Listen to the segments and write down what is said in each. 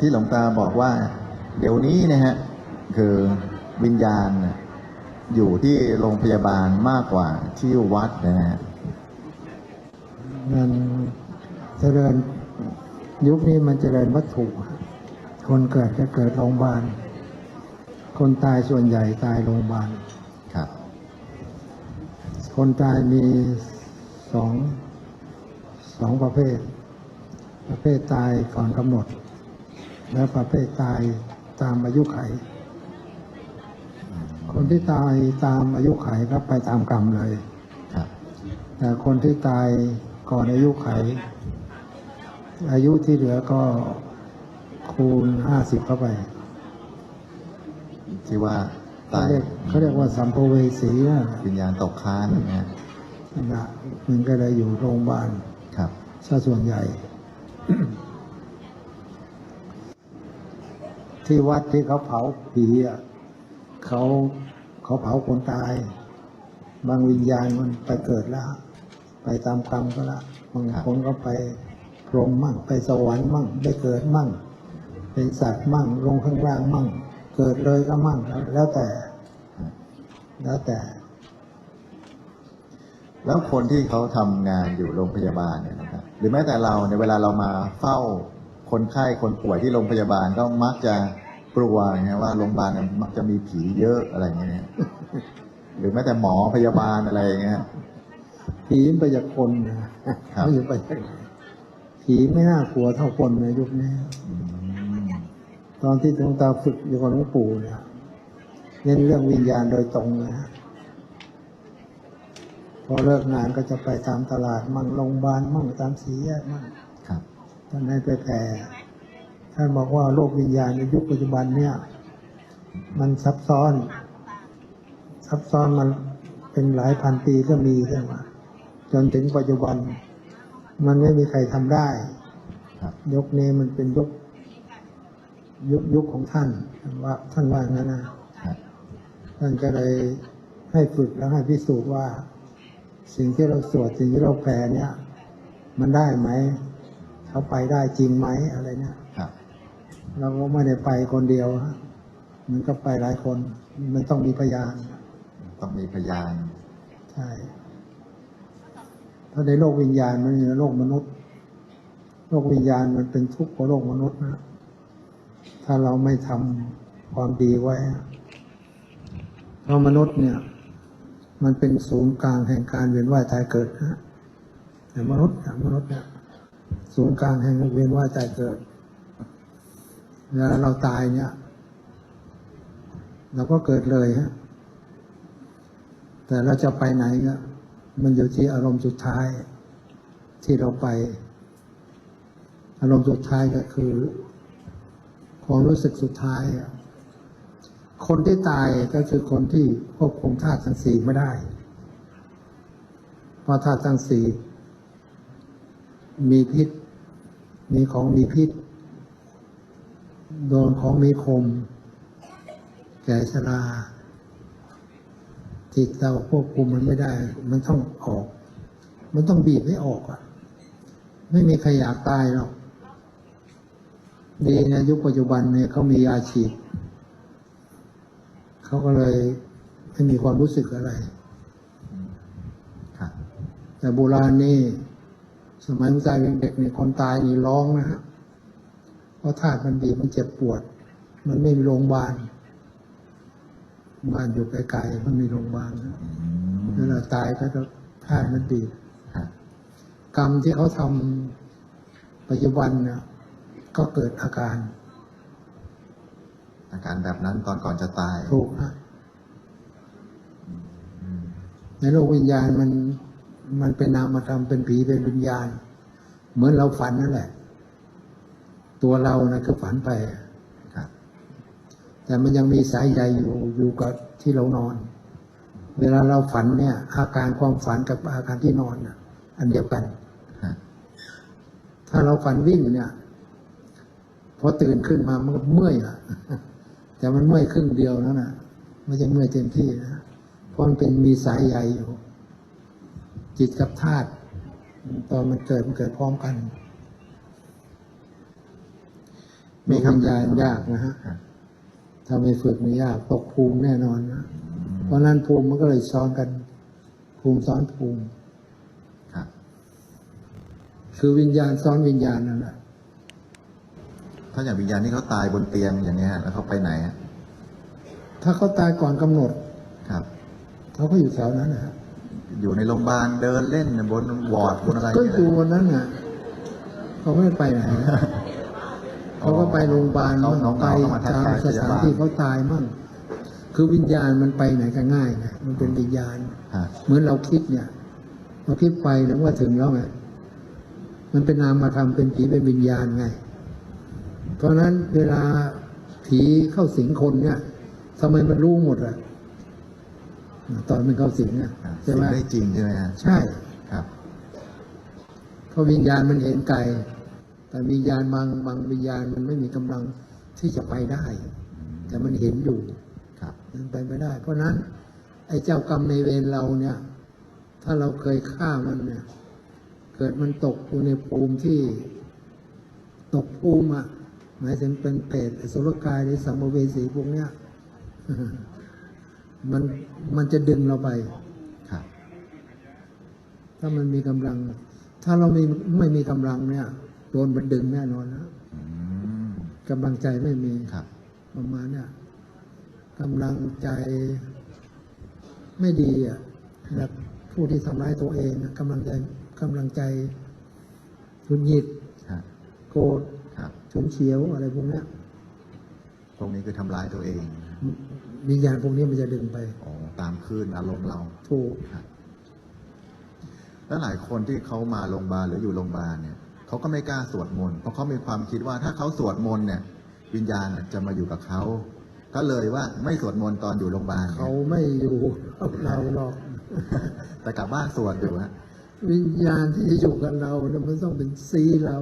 ที่หลวงตาบอกว่า เดี๋ยวนี้นะฮะคือวิญญาณน่ะอยู่ที่โรงพยาบาลมากกว่าที่วัดนะฮะมันเจริญยุคนี้มันเจริญวัตถุ คนเกิดจะเกิดโรงพยาบาล คนตายส่วนใหญ่ตายโรงพยาบาลครับ คนตายมีสองสองประเภท ประเภทตายก่อนกำหนด และประเภทตายตามอายุไข คนที่ตายตามอายุไขก็ไปตามกรรมเลยครับแต่คนที่ตายก่อนอายุไข อายุที่เหลือก็คูณห้าสิบเข้าไป ที่ว่าเขาตายเรียกเขาเรียกว่าสัมภเวสีนะวิญญาณตกค้างนะฮะนั่นนะมันก็เลยอยู่โรงพยาบาลครับซะส่วนใหญ่ ที่วัดที่เขาเผาผีอะเขาเขาเผาคนตาย บางวิญญาณมันไปเกิดแล้ว ไปตามกรรมก็ละบางคนก็ไปพรหมมั่งไปสวรรค์มั่งได้เกิดมั่ง เป็นสัตว์มั่งลงข้างล่างมั่ง เกิดเลยก็มั่งแล้วแต่ แล้วแต่ แล้วคนที่เขาทำงานอยู่โรงพยาบาลเนี่ยนะครับหรือแม้แต่เราในเวลาเรามาเฝ้า คนไข้คนป่วยที่โรงพยาบาลก็มักจะกลัวไงว่าโรงพยาบาลเนี่ยมักจะมีผีเยอะอะไรอย่างเงี้ยหรือแม้แต่หมอพยาบาลอะไรอย่างเงี้ยผีมันไปจากคนนะครับไม่ใช่ไปจากไหนผีไม่น่ากลัวเท่าคนในยุคนี้อืมตอนที่หลวงตาฝึกอยู่กับหลวงปู่เนี่ยเน้นเรื่องวิญญาณโดยตรงเลยฮะพอเลิกงานก็จะไปตามตลาดมั่งโรงพยาบาลมั่งตามสีแยกมั่งครับ ท่านให้ไปแผ่ท่านบอกว่าโลกวิญญาณในยุคปัจจุบันเนี่ย มันซับซ้อน ซับซ้อนมันเป็นหลายพันปีก็มีใช่ไหมจนถึงปัจจุบัน มันไม่มีใครทำได้ยุคนี้มันเป็นยุคยุคยุคของท่านท่านว่าท่านว่างั้นนะท่านก็เลยให้ฝึกแล้วให้พิสูจน์ว่า สิ่งที่เราสวดสิ่งที่เราแผ่เนี่ย มันได้ไหม เขาไปได้จริงไหมอะไรเนี่ยครับเราก็ไม่ได้ไปคนเดียวฮะมันก็ไปหลายคน มันต้องมีพยาน ต้องมีพยาน ใช่ถ้าในโลกวิญญาณมันอยู่ในโลกมนุษย์ โลกวิญญาณมันเป็นทุกข์กว่าโลกมนุษย์นะถ้าเราไม่ทำความดีไว้อะเพราะมนุษย์เนี่ย มันเป็นศูนย์กลางแห่งการเวียนว่ายตายเกิดนะแต่มนุษย์อะมนุษย์เนี่ย ศูนย์กลางแห่งเวียนว่ายตายเกิดเวลาเราตายเนี่ย เราก็เกิดเลยฮะ แต่เราจะไปไหนก็มันอยู่ที่อารมณ์สุดท้าย ที่เราไป อารมณ์สุดท้ายก็คือความรู้สึกสุดท้ายอะคนที่ตายก็คือคนที่ควบคุมธาตุทั้งสี่ไม่ได้ เพราะธาตุทั้งสี่ มีพิษ มีของมีพิษ โดนของมีคม แก่ชรา จิตเราควบคุมมันไม่ได้ มันต้องออก มันต้องบีบให้ออกอะ ไม่มีใครอยากตายหรอกดีนะยุคปัจจุบันเนี่ยเขามียาฉีดเขาก็เลยไม่มีความรู้สึกอะไรครับแต่โบราณนี่ส มัยมุสายเป็นเด็กเนี่ยคนตายนี่ร้องนะฮะเพราะธาตุมันบีบมันเจ็บปวด มันไม่มีโรงพยาบาลบ้านอยู่ไกลๆมันมีโรงพยาบาลนะอืมเวลาตายก็จะธาตุมันบีบครับกรรมที่เขาทำปัจจุบันเนี่ยก็เกิดอาการ อาการแบบนั้นตอนก่อนจะตายถูกนะอืมในโลกวิญญาณมัน มันเป็นนามธรรมเป็นผีเป็นวิญญาณ เหมือนเราฝันนั่นแหละ ตัวเรานะคือฝันไปครับ แต่มันยังมีสายใยอยู่อยู่กับที่เรานอน เวลาเราฝันเนี่ย อาการความฝันกับอาการที่นอนน่ะอันเดียวกันฮะถ้าเราฝันวิ่งเนี่ยพอตื่นขึ้นมามันก็เมื่อยอะแต่มันเมื่อยครึ่งเดียวนั่นนะไม่ใช่เมื่อยเต็มที่นะเพราะมันเป็นมีสายใยอยู่ จิตกับธาตุตอนมันเกิดมันเกิดพร้อมกัน มีคำยานยากนะฮะครับถ้าไม่ฝึกนี่ยากตกภูมิแน่นอนนะเพราะฉะนั้นภูมิมันก็เลยซ้อนกัน ภูมิซ้อนภูมิครับคือวิญญาณซ้อนวิญญาณนั่นแหละถ้าอย่างวิญญาณที่เขาตายบนเตียงอย่างเนี้ยแล้วเขาไปไหนฮะถ้าเขาตายก่อนกำหนดครับเขาก็อยู่แถวนั้นนะฮะ อยู่ในโรงพยาบาลเดินเล่นบนวอร์ดบนอะไรก็เนี่ยอยู่วันนั้นน่ะเขาไม่ได้ไปไหนนะเขาก็ไปโรงพยาบาลเขามั่งน้องไปเขามาทักตามทายสพยาถานบาลที่เขาตายมั่งคือวิญญาณมันไปไหนก็ง่ายไงมันเป็นวิญญาณฮะเหมือนเราคิดเนี่ยเราคิดไปแล้วว่าถึงแล้วไงมันเป็นนามธรรมเป็นผีเป็นวิญญาณไง เพราะฉะนั้นเวลาผีเข้าสิงคนเนี่ยทำไมมันรู้หมดอะ ตอนมันเข้าสิงอะครับใช่ไหมสิ่งได้จริงใช่ไหมฮะใช่ครับเพราะวิญญาณมันเห็นไกลแต่วิญญาณบางบางวิญญาณมันไม่มีกำลังที่จะไปได้ แต่มันเห็นอยู่ครับมันไปไม่ได้ เพราะฉะนั้น ไอ้เจ้ากรรมในเวรเราเนี่ย ถ้าเราเคยฆ่ามันเนี่ย เกิดมันตกอยู่ในภูมิที่ตกภูมิอะหมายถึงเป็นเปรตอสุรกายหรือสัมภเวสีพวกเนี้ย มันมันจะดึงเราไปครับ ถ้ามันมีกำลัง ถ้าเราไม่ไม่มีกำลังเนี่ยโดนมันดึงแน่นอนนะอืมกำลังใจไม่มีครับ ประมาณเนี่ยกำลังใจไม่ดีอะแบบผู้ที่ทำร้ายตัวเองอะกำลังใจกำลังใจทุนหยิดครับโกรธครับฉุนเฉียวอะไรพวกเนี้ยพวกนี้คือทำร้ายตัวเอง วิญญาณพวกนี้มันจะดึงไปอ๋อตามคลื่นอารมณ์เราถูกครับแล้วหลายคนที่เขามาโรงพยาบาลหรืออยู่โรงพยาบาลเนี่ยเขาก็ไม่กล้าสวดมนต์เพราะเขามีความคิดว่าถ้าเขาสวดมนต์เนี่ย วิญญาณจะมาอยู่กับเขาก็เลยว่าไม่สวดมนต์ตอนอยู่โรงพยาบาลเขาไม่อยู่กับเราหรอก แต่กลับบ้านสวดอยู่ฮะวิญญาณที่อยู่กับเราเนี่ยมันต้องเป็นซีเรา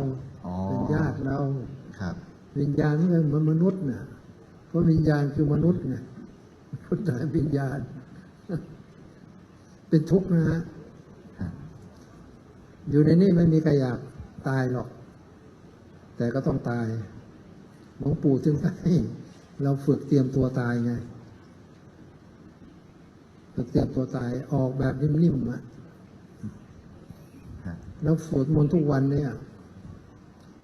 อ๋อเป็นญาติเราครับ วิญญาณมันเป็นมนุษย์เนี่ยเพราะวิญญาณคือมนุษย์ไง พุทธะวิญญาณ เป็นทุกข์นะฮะอยู่ในนี้ไม่มีใครอยากตายหรอก แต่ก็ต้องตายหลวงปู่ถึงให้เราฝึกเตรียมตัวตายไงฝึกเตรียมตัวตายออกแบบนิ่มๆอะแล้วสวดมนต์ทุกวันเนี่ย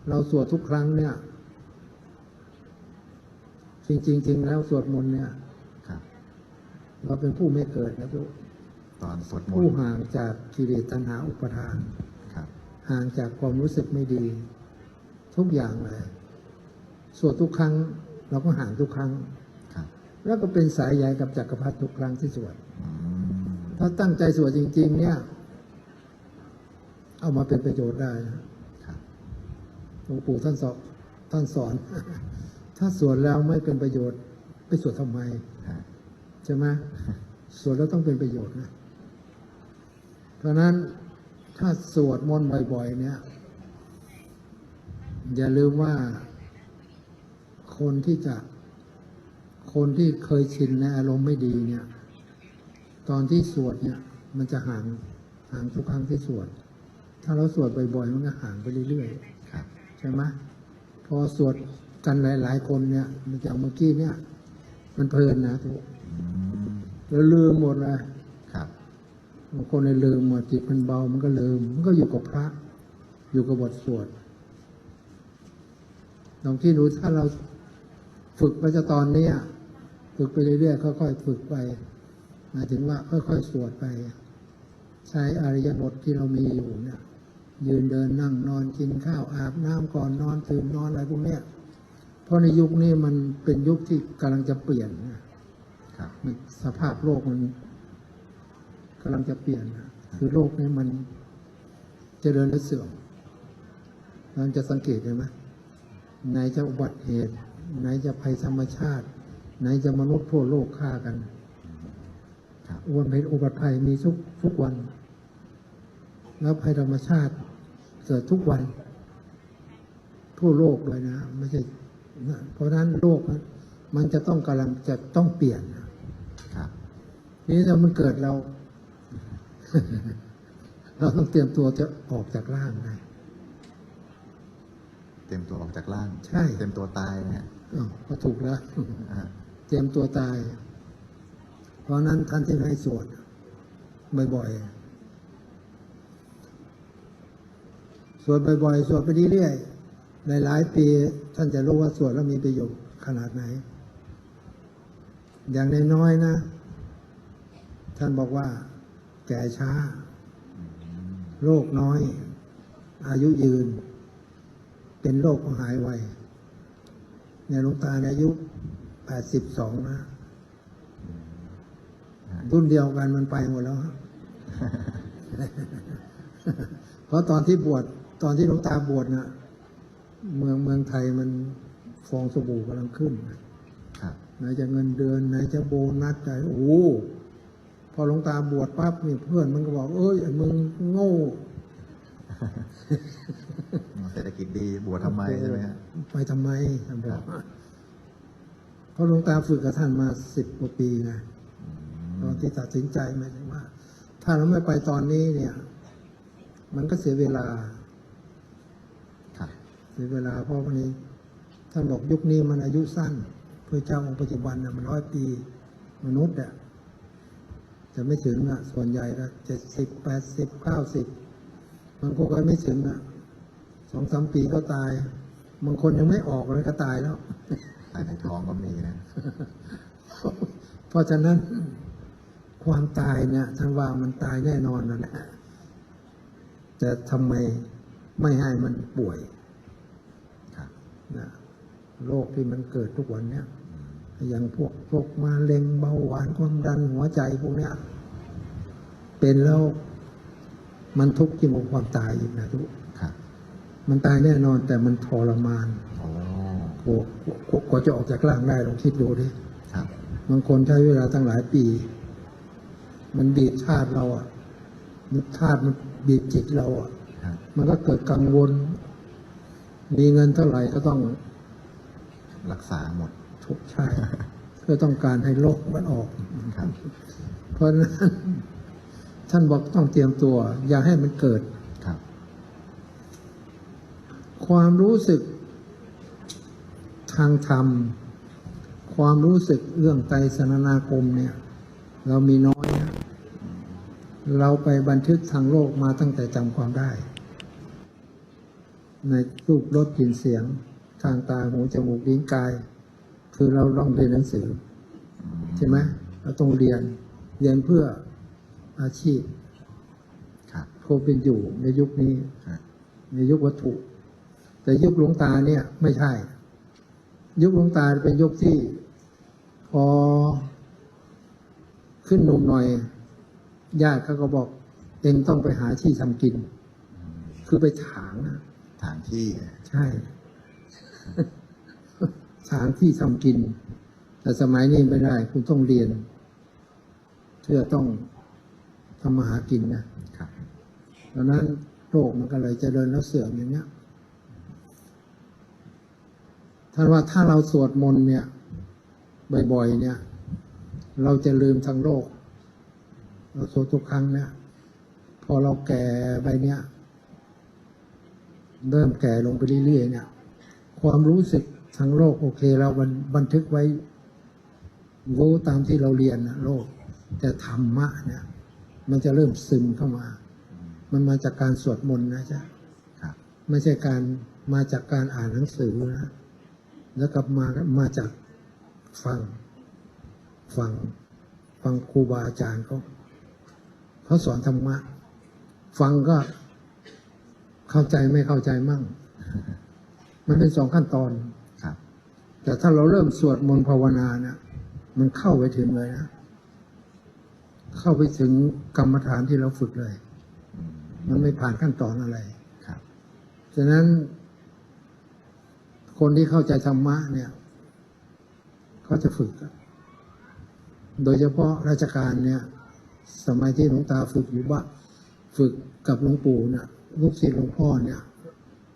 เราสวดทุกครั้งเนี่ย จริงๆจริงแล้วสวดมนต์เนี่ย เราเป็นผู้ไม่เกิดนะทุกตอนสวดมนผู้ต์ห่างจากกิเลสตัณหาอุปทานครับห่างจากความรู้สึกไม่ดี ทุกอย่างเลยสวดทุกครั้ง เราก็ห่างทุกครั้งครับแล้วก็เป็นสายใยกับจักรพรรดิทุกครั้งที่สวดอืมถ้าตั้งใจสวดจริง ๆ เนี่ย เอามาเป็นประโยชน์ได้นะครับหลวงปู่ท่านสอนท่านสอน ถ้าสวดแล้วไม่เป็นประโยชน์ ไปสวดทำไมฮะ ใช่ไหมสวดแล้วต้องเป็นประโยชน์นะเพราะฉะนั้นถ้าสวดมนต์บ่อย ๆ เนี่ย อย่าลืมว่าคนที่จะ คนที่เคยชินในอารมณ์ไม่ดีเนี่ย ตอนที่สวดเนี่ย มันจะห่างห่างทุกครั้งที่สวด ถ้าเราสวดบ่อยๆมันก็ห่างไปเรื่อยๆครับใช่ไหมพอสวดกันหลาย ๆ คนเนี่ยมันจากเมื่อกี้เนี่ย มันเพลินนะทุกอืมแล้วลืมหมดเลยครับบางคนเลยลืมหมดจิตมันเบามันก็ลืม มันก็อยู่กับพระ อยู่กับบทสวดลองที่รู้ถ้าเราฝึกไปจะตอนเนี้ยฝึกไปเรื่อยๆค่อยๆฝึกไปหมายถึงว่าค่อยๆสวดไป ใช้อริยบทที่เรามีอยู่เนี่ยยืนเดินนั่งนอนกินข้าวอาบน้ำก่อนนอนตื่นนอนอะไรพวกเนี้ย เพราะในยุคนี้มันเป็นยุคที่กำลังจะเปลี่ยนนะครับมันสภาพโลกมันกำลังจะเปลี่ยนนะคือโลกนี้มันเจริญและเสื่อมเราจะสังเกตเห็นไหมไหนจะอุบัติเหตุ ไหนจะภัยธรรมชาติ ไหนจะมนุษย์ทั่วโลกฆ่ากันครับอุบัติเหตุอุบัติภัยมีทุกทุกวัน แล้วภัยธรรมชาติเกิดทุกวัน ทั่วโลกเลยนะ ไม่ใช่นะ เพราะฉะนั้นโลกนะมันจะต้องกำลังจะต้องเปลี่ยนนะครับนี่ถ้ามันเกิดเรา เราต้องเตรียมตัวจะออกจากร่างไงเตต็มตัวออกจากร่างใช่เต็มตัวตายนะฮะอ้าวก็ถูกแล้วอ่าเตรียมตัวตาย เพราะนั้นท่านที่ให้สวดบ่อยๆสวดบ่อยๆสวดไปเรื่อยๆ ในหลายปีท่านจะรู้ว่าสวดแล้วมีประโยชน์ขนาดไหน อย่างนน้อยนะ ท่านบอกว่า แก่ช้า โรคน้อย อายุยืน เป็นโรคหายไวเนี่ยหลวงตาอายุแปดสิบสองนะรุ่นเดียวกันมันไปหมดแล้วเพราะตอนที่บวชตอนที่หลวงตาบวชนะ เมืองเมืองไทยมันฟองสบู่กำลังขึ้นครับไหนจะเงินเดือนไหนจะโบนัสไหนโอ้โหพอหลวงตาบวชปั๊บนี่เพื่อนมันก็บอก เอ้ยไอ้มึงโง่เศรษฐกิจดีบวชทำไมใช่ไหมฮะไปทำไมท่านบอกเพราะหลวงตาฝึกกับท่านมาสิบกว่าปีไงตอนที่ตัดสินใจหมายถึงว่า ถ้าเราไม่ไปตอนนี้เนี่ย มันก็เสียเวลาครับ เสียเวลาเพราะวันนี้ท่านบอกยุคนี้มันอายุสั้นพระเจ้าองค์ปัจจุบันน่ะมันร้อยปีมนุษย์อะจะไม่ถึงอะส่วนใหญ่ก็เจ็ดสิบแปดสิบเก้าสิบบางคนก็ไม่ถึงอะสองสามปีก็ตายบางคนยังไม่ออกเลยก็ตายแล้วตายในท้องก็มีนะ เพราะฉะนั้นความตายเนี่ยท่านว่ามันตายแน่นอนนั่นแหละแต่ทำไมไม่ให้มันป่วยครับ นะโรคที่มันเกิดทุกวันเนี่ยอย่างพวกโรคมะเร็งเบาหวานความดันหัวใจพวกเนี้ยเป็นแล้วมันทุกข์ที่งกว่าความตายอีกนะทุกครับมันตายแน่นอนแต่มันทรมานโอ้โอ้กว่ากว่าจะออกจากร่างได้ลองคิดดูดิครับบางคนใช้เวลาตั้งหลายปี มันบีบชาติเราอะมันชาติมันบีบจิตเราอะครับมันก็เกิดกังวล มีเงินเท่าไหร่ก็ต้องรักษาหมดทุกข์ใช้เพื่อต้องการให้โรคมันออกครับ เพราะฉะนั้นท่านบอกต้องเตรียมตัว อย่าให้มันเกิดครับ ความรู้สึกทางธรรม ความรู้สึกเรื่องไตรสนนาคมเนี่ย เรามีน้อยนะเราไปบันทึกทางโลกมาตั้งแต่จำความได้ ในรูปรสกลิ่นเสียง ทางตาหูจมูกลิ้นกาย คือเราต้องเรียนหนังสือ ใช่ไหมเราต้องเรียนเรียนเพื่ออาชีพครับโคเป็นอยู่ในยุคนี้ครับในยุควัตถุ แต่ยุคหลวงตาเนี่ยไม่ใช่ ยุคหลวงตาเป็นยุคที่ พอขึ้นหนุ่มหน่อยญาติเขาก็บอกเองต้องไปหาที่ทำกิน คือไปถางนะ ฐานที่ ใช่ถางที่ทำกิน แต่สมัยนี้ไม่ได้ คุณต้องเรียนเพื่อต้องทำมาหากินนะครับดังนั้นโรคมันก็เลยเจริญแล้วเสื่อมอย่างเนี้ยท่านว่าถ้าเราสวดมนต์เนี่ยบ่อยๆเนี่ย เราจะลืมทั้งโลก เราสวดทุกครั้งเนี่ย พอเราแก่ไปเนี่ย เริ่มแก่ลงไปเรื่อยๆเนี่ย ความรู้สึกทางโลกโอเคเราบันบันทึกไว้รู้ตามที่เราเรียนนะโลก แต่ธรรมะเนี่ยมันจะเริ่มซึมเข้ามา มันมาจากการสวดมนต์นะจ๊ะครับไม่ใช่การมาจากการอ่านหนังสือนะแล้วกลับมามาจากฟังฟังฟังครูบาอาจารย์เขาเขาสอนธรรมะ ฟังก็ เข้าใจไม่เข้าใจมั่ง มันเป็นสองขั้นตอนครับแต่ถ้าเราเริ่มสวดมนต์ภาวนาเนี่ยมันเข้าไปถึงเลยนะเข้าไปถึงกรรมฐานที่เราฝึกเลยอืมมันไม่ผ่านขั้นตอนอะไรครับฉะนั้นคนที่เข้าใจธรรมะเนี่ยเขาจะฝึกอะโดยเฉพาะราชการเนี่ย สมัยที่หลวงตาฝึกอยู่บ้านฝึกกับหลวงปู่เนี่ย ลูกศิษย์หลวงพ่อเนี่ย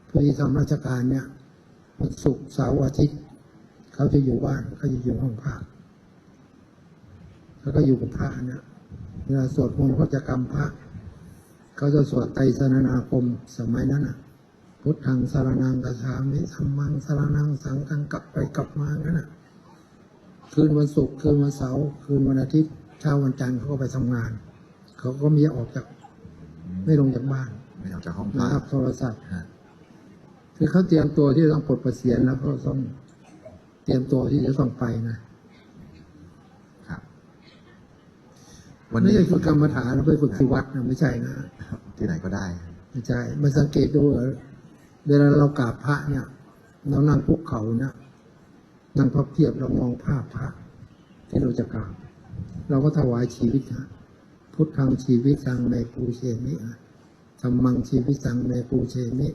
ผู้ที่ทำราชการเนี่ยวันศุกร์เสาร์อาทิตย์เขาจะอยู่บ้านเขาจะอยู่ห้องพระเขาก็อยู่กับพระเนี่ยเวลาสวดมนต์เขาจะกำพระเขาจะสวดไตรสนนาคมสมัยนั้นน่ะ พุทธังสารนังกัจฉามิสัมมังสารนังสังฆังกลับไปกลับมางั้นน่ะคืนวันศุกร์คืนวันเสาร์คืนวันอาทิตย์เช้าวันจันทร์เขาก็ไปทำงาน เขาก็มีออกจาก ไม่ลงจากบ้าน ไม่ออกจากห้องนะพักครับโทรศัพท์ฮะคือเขาเตรียมตัวที่จะต้องปลดเกษียณแล้วก็ต้องเตรียมตัวที่จะต้องไปนะครับ วันไม่นี้ใช่ฝึกกรรมฐานแล้วไปฝึกที่วัดนะไม่ใช่นะที่ไหนก็ได้ ไม่ใช่มาสังเกตดูเหรอเวลาเรากราบพระเนี่ยเรานั่งคุกเข่าเนี่ยนั่งพับเพียบเรามองภาพพระที่เราจะกราบเราก็ถวายชีวิตนะพุทธังชีวิตสังในปูเชมินะ ธรรมังชีวิตสังในปูเชมิ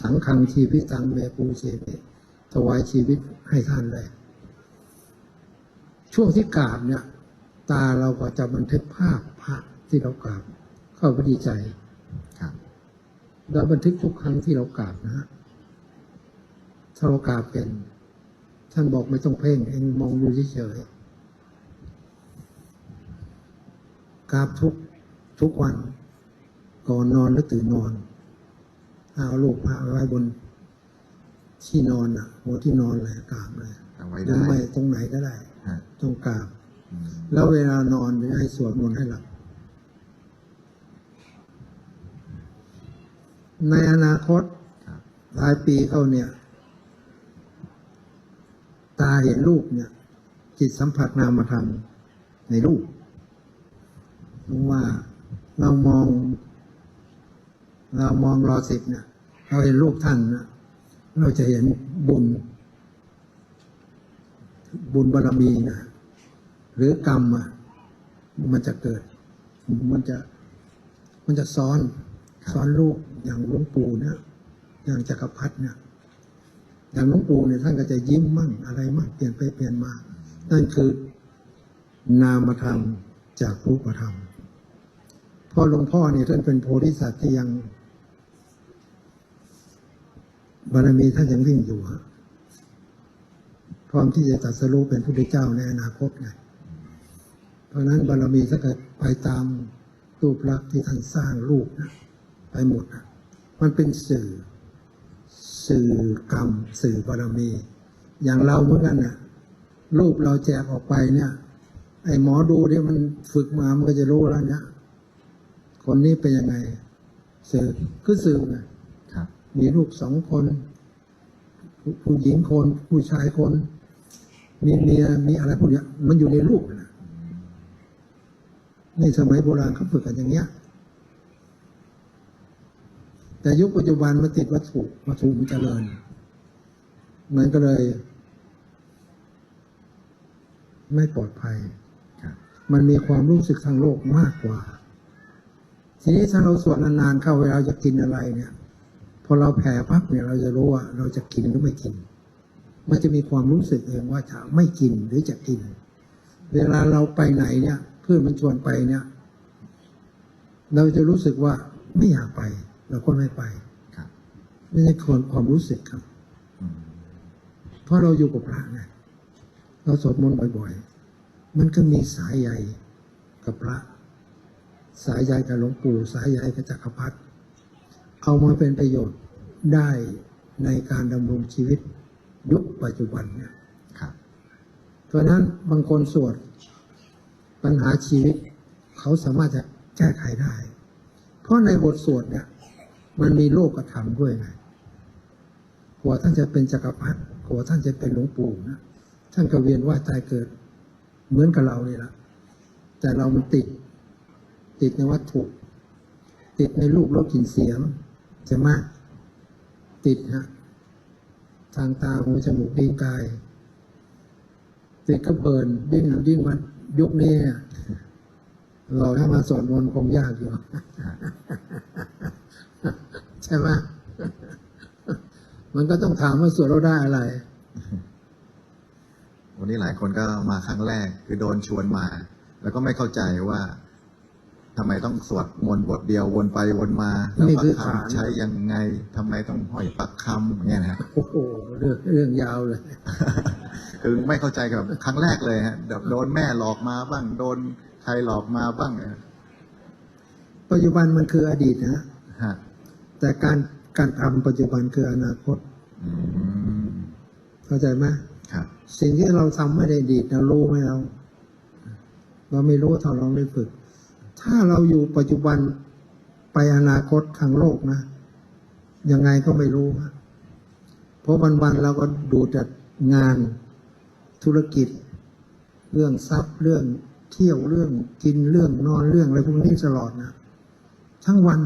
สังฆังชีวิตสังในปูเชมิถวายชีวิตให้ท่านเลย ช่วงที่กราบเนี่ย ตาเราก็จะบันทึกภาพพระที่เรากราบเข้าไปดีใจครับเราบันทึกทุกครั้งที่เรากราบนะฮะถ้าเรากราบเป็น ท่านบอกไม่ต้องเพ่งเองมองดูเฉยๆกราบทุกทุกวัน ก่อนนอนและตื่นนอนเอาลูกพระไว้บนที่นอนอะหัวที่นอนเลยกราบเลยเอาไว้หรือได้ไม่ตรงไหนก็ได้ฮะต้องกราบอืมแล้วเวลานอนเนี่ยให้สวดมนต์ให้หลับในอนาคตครับหลายปีเข้าเนี่ย ตาเห็นรูปเนี่ย จิตสัมผัสนามธรรมในรูปเพราะว่าเรามอง เรามองรอสิบเนี่ยเราเห็นรูปท่านนะเราจะเห็นบุญ บุญบารรมีนะหรือกรรมอะมันจะเกิด มันจะมันจะซ้อนซ้อนรูปอย่างหลวงปู่เนี่ยอย่างจักรพรรดิเนี่ยอย่างหลวงปู่เนี่ยท่านก็จะยิ้มมั่งอะไรมั่งเปลี่ยนไปเปลี่ยนมา นั่นคือนามธรรมจากรูปธรรมเพราะหลวงพ่อเนี่ยท่านเป็นโพธิสัตว์ที่ยัง บารมีท่านยังวิ่งอยู่พร้อมที่จะตรัสรู้เป็นพุทธเจ้าในอนาคตไงเพราะนั้นบารมีถ้าเกิดไปตามรูปลักษณ์ที่ท่านสร้างรูปนะไปหมดนะมันเป็นสื่อ สื่อกรรม สื่อบารมี อย่างเราเหมือนกันนะรูปเราแจกออกไปเนี่ย ไอ้หมอดูเนี่ยมันฝึกมามันก็จะรู้แล้วเนี่ยคนนี้เป็นยังไงสื่อคือสื่อไง มีลูกสองคน ผู้หญิงคน ผู้ชายคน มีเมียมีอะไรพวกเนี้ยมันอยู่ในรูปนะในสมัยโบราณเขาฝึกกันอย่างเงี้ย แต่ยุคปัจจุบันมันติดวัตถุวัตถุมันเจริญมันก็เลย ไม่ปลอดภัย มันมีความรู้สึกทางโลกมากกว่า ทีนี้ถ้าเราสวดนานๆเข้าเวลาจะกินอะไรเนี่ย พอเราแผ่ปั๊บเนี่ยเราจะรู้ว่าเราจะกินหรือไม่กิน มันจะมีความรู้สึกเองว่าจะไม่กินหรือจะกิน เวลาเราไปไหนเนี่ยเพื่อนมันชวนไปเนี่ย เราจะรู้สึกว่าไม่อยากไป เราก็ไม่ไปครับไม่ใช่ความความรู้สึกครับอืมเพราะเราอยู่กับพระไงเราสวดมนต์บ่อยๆ มันก็มีสายใยกับพระ สายใยกับหลวงปู่ สายใยกับจักรพรรดิ เอามาเป็นประโยชน์ได้ในการดำรงชีวิตยุคปัจจุบันเนี่ยครับเพราะฉะนั้นบางคนสวดปัญหาชีวิต เขาสามารถจะแก้ไขได้ เพราะในบทสวดเนี่ยมันมีโลกธรรมด้วยไงกว่าท่านจะเป็นจักรพรรดิกว่าท่านจะเป็นหลวงปู่นะท่านก็เวียนว่ายตายเกิด เหมือนกับเราเลยละแต่เรามันติด ติดในวัตถุ ติดในรูปรสกลิ่นเสียง ใช่ไหมติดฮะทางตาหูจมูกลิ้นกาย ติดก็เพลินดิ้นดิ้นมันยุคนี้เนี่ยเราให้มาสวดมนต์คงยากอยู่ ใช่ไหมมันก็ต้องถามว่าสวดเราได้อะไร วันนี้หลายคนก็มาครั้งแรกคือโดนชวนมา แล้วก็ไม่เข้าใจว่า ทำไมต้องสวดมนต์บทเดียววนไปวนมาแล้วนี่ปัคืกอฐาน คำใช้ยังไงทำไมต้องห้อยปักคำอย่างเงี้ยนะฮะโอ้โหเรื่องเรื่องยาวเลย คือไม่เข้าใจกับครั้งแรกเลยฮะแบบโดนแม่หลอกมาบ้างโดนใครหลอกมาบ้างเนี่ยปัจจุบันมันคืออดีตนะ ฮะแต่การการทำปัจจุบันคืออนาคต อืมเข้าใจไหมครับ สิ่งที่เราทำไม่ได้อดีตเรารู้ไหมเรา เราไม่รู้ถ้าเราไม่ฝึก ถ้าเราอยู่ปัจจุบันไปอนาคตทางโลกนะ ยังไงก็ไม่รู้ เพราะวันๆเราก็ดูแต่งานธุรกิจ เรื่องทรัพย์เรื่องเที่ยวเรื่องกินเรื่องนอนเรื่องอะไรพวกนี้ตลอดนะ ทั้งวัน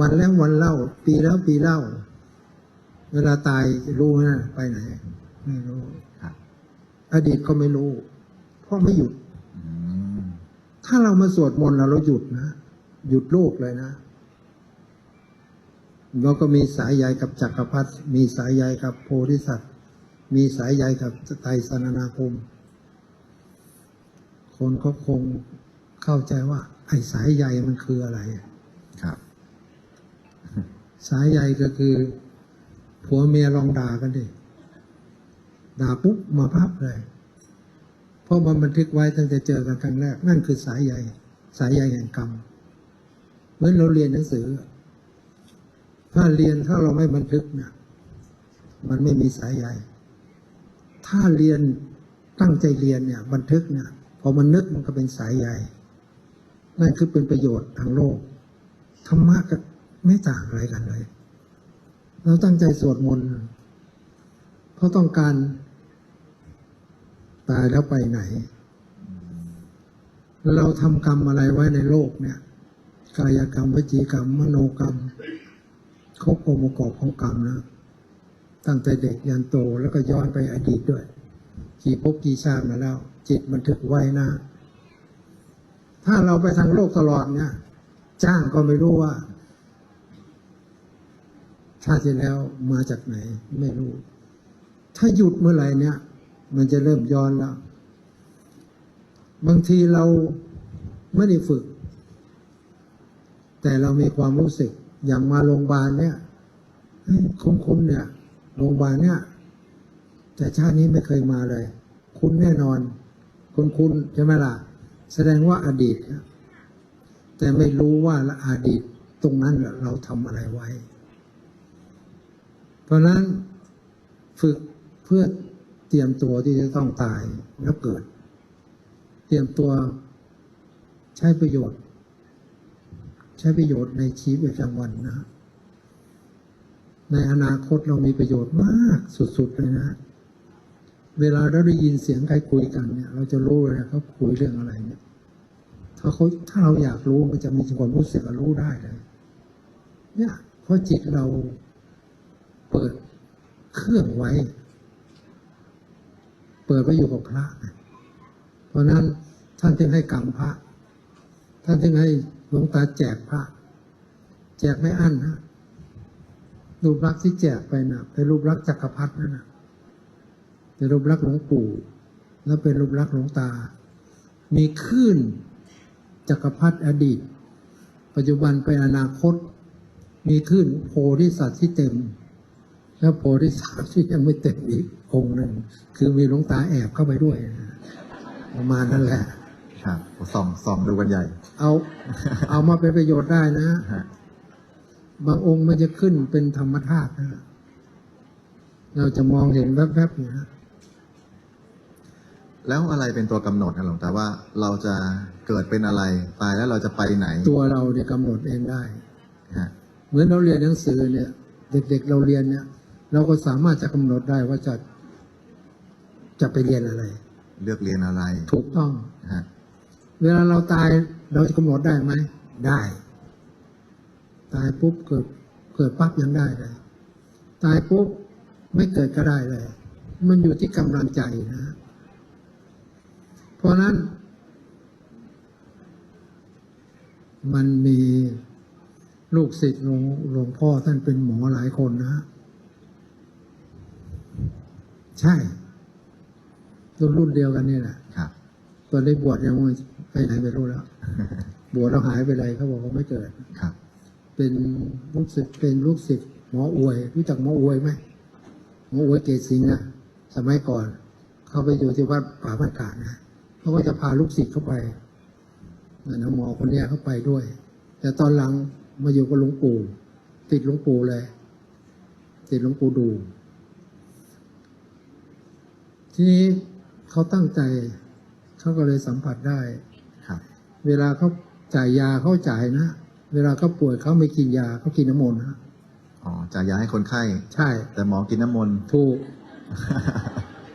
วันแล้ววันเล่า ปีแล้วปีเล่า เวลาตายรู้ไหมนะไปไหน ไม่รู้อดีตก็ไม่รู้ เพราะไม่หยุด ถ้าเรามาสวดมนต์เราเราหยุดนะ หยุดโลกเลยนะเราก็มีสายใยกับจักรพรรดิมีสายใยกับโพธิสัตว์ มีสายใยกับไตรสนนาคม คนก็คงเข้าใจว่า ไอ้สายใยมันคืออะไรครับ สายใยก็คือผัวเมียลองด่ากันดิด่าปุ๊บมาพับเลย เพราะมันบันทึกไว้ตั้งแต่เจอกันครั้งแรกนั่นคือสายใยสายใยแห่งกรรมเหมือนเราเรียนหนังสือ ถ้าเรียนถ้าเราไม่บันทึกเนี่ยมันไม่มีสายใยถ้าเรียนตั้งใจเรียนเนี่ยบันทึกเนี่ยพอมันนึกมันก็เป็นสายใยนั่นคือเป็นประโยชน์ทางโลกธรรมะก็ไม่ต่างอะไรกันเลย เราตั้งใจสวดมนต์เพราะต้องการ ตายแล้วไปไหน เราทำกรรมอะไรไว้ในโลกเนี่ย กายกรรมวจีกรรม มโนกรรมเขาองค์ประกอบของกรรมนะตั้งแต่เด็กยันโตแล้วก็ย้อนไปอดีตด้วย กี่ภพกี่ชาติมาแล้ว จิตบันทึกไว้นะถ้าเราไปทางโลกตลอดเนี่ย จ้างก็ไม่รู้ว่าชาติที่แล้วมาจากไหนไม่รู้ ถ้าหยุดเมื่อไหร่เนี่ย มันจะเริ่มย้อนแล้ว บางทีเราไม่ได้ฝึก แต่เรามีความรู้สึก อย่างมาโรงพยาบาลเนี่ยคุ้นๆเนี่ยโรงพยาบาลเนี่ย แต่ชาตินี้ไม่เคยมาเลย คุณแน่นอน คุณคุณใช่ไหมล่ะ แสดงว่าอดีต แต่ไม่รู้ว่าละอดีตตรงนั้นเราทำอะไรไว้ เพราะนั้นฝึกเพื่อ เตรียมตัวที่จะต้องตายแล้วเกิด เตรียมตัวใช้ประโยชน์ ใช้ประโยชน์ในชีวิตประจำวันนะ ในอนาคตเรามีประโยชน์มากสุดๆเลยนะ เวลาเราได้ยินเสียงใครคุยกันเนี่ย เราจะรู้เลยเขาคุยเรื่องอะไรเนี่ย ถ้าเขาถ้าเราอยากรู้มันจะมีความรู้สึกรู้ได้เลย เนี่ยเพราะจิตเราเปิดเครื่องไว้ เปิดไว้อยู่กับพระ เพราะนั้นท่านจึงให้กรรมพระ ท่านจึงให้หลวงตาแจกพระ แจกไม่อั้นนะรูปลักษณ์ที่แจกไปนะเป็นรูปลักษณ์จักรพรรดินั่นนะเป็นรูปลักษณ์หลวงปู่ แล้วเป็นรูปลักษณ์หลวงตา มีคลื่นจักรพรรดิอดีต ปัจจุบันไปอนาคต มีคลื่นโพธิสัตว์ที่เต็ม แล้วโพธิสัตว์ที่ยังไม่เต็มอีกองค์หนึ่งคือมีหลวงตาแอบเข้าไปด้วยนะประมาณนั้นแหละ ครับส่องส่องดูกันใหญ่ เอา เอามาเป็นประโยชน์ได้นะฮะบางองค์มันจะขึ้นเป็นธรรมธาตุนะเราจะมองเห็นแวบๆอยู่นะแล้วอะไรเป็นตัวกำหนดนะหลวงตาว่าเราจะเกิดเป็นอะไร ตายแล้วเราจะไปไหน ตัวเราเนี่ยกำหนดเองได้ฮะเหมือนเราเรียนหนังสือเนี่ย เด็กๆเราเรียนเนี่ย เราก็สามารถจะกำหนดได้ว่าจะจะไปเรียนอะไร เลือกเรียนอะไร ถูกต้องฮะเวลาเราตายเราจะกำหนดได้ไหมได้ ตายปุ๊บเกิดเกิดปั๊บยังได้เลย ตายปุ๊บไม่เกิดก็ได้เลย มันอยู่ที่กำลังใจนะ เพราะนั้น มันมีลูกศิษย์หลวงหลวงพ่อท่านเป็นหมอหลายคนนะ ใช่ รุ่นรุ่นเดียวกันนี่แหละครับตอนได้บวชยังไม่ไปไหนไม่รู้แล้ว บวชแล้วหายไปเลยเขาบอกว่าไม่เกิดครับ เป็นลูกศิษย์เป็นลูกศิษย์หมออวย รู้จักหมออวยไหมหมออวยเกศสิงห์อะสมัยก่อน เขาไปอยู่ที่วัดป่าบ้านกาดนะเขาก็จะพาลูกศิษย์เข้าไปนะหมอคนเนี้ยเขาไปด้วย แต่ตอนหลังมาอยู่กับหลวงปู่ ติดหลวงปู่เลย ติดหลวงปู่ดู ทีนี้เขาตั้งใจเขาก็เลยสัมผัสได้ครับ เวลาเขาจ่ายยาเขาจ่ายนะ เวลาเขาป่วยเขาไม่กินยาเขากินน้ำมนต์นะอ๋อจ่ายยาให้คนไข้ ใช่ แต่หมอกินน้ำมนต์ถูก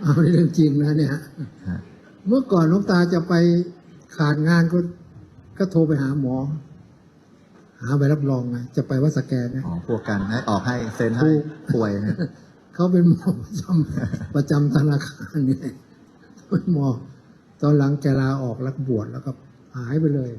เอาในเรื่องจริงนะเนี่ยฮะเมื่อก่อนหลวงตาจะไปขาดงานก็ก็โทรไปหาหมอ หาใบรับรองไงจะไปวัดสแกนนะอ๋อพวกกันให้ออกให้เซ็นถูให้กป่วยนะ เขาเป็นหมอประจำประจำธนาคารเนี่ยเป็นหมอตอนหลังแกลาออกแล้วก็บวชแล้วก็หายไปเลย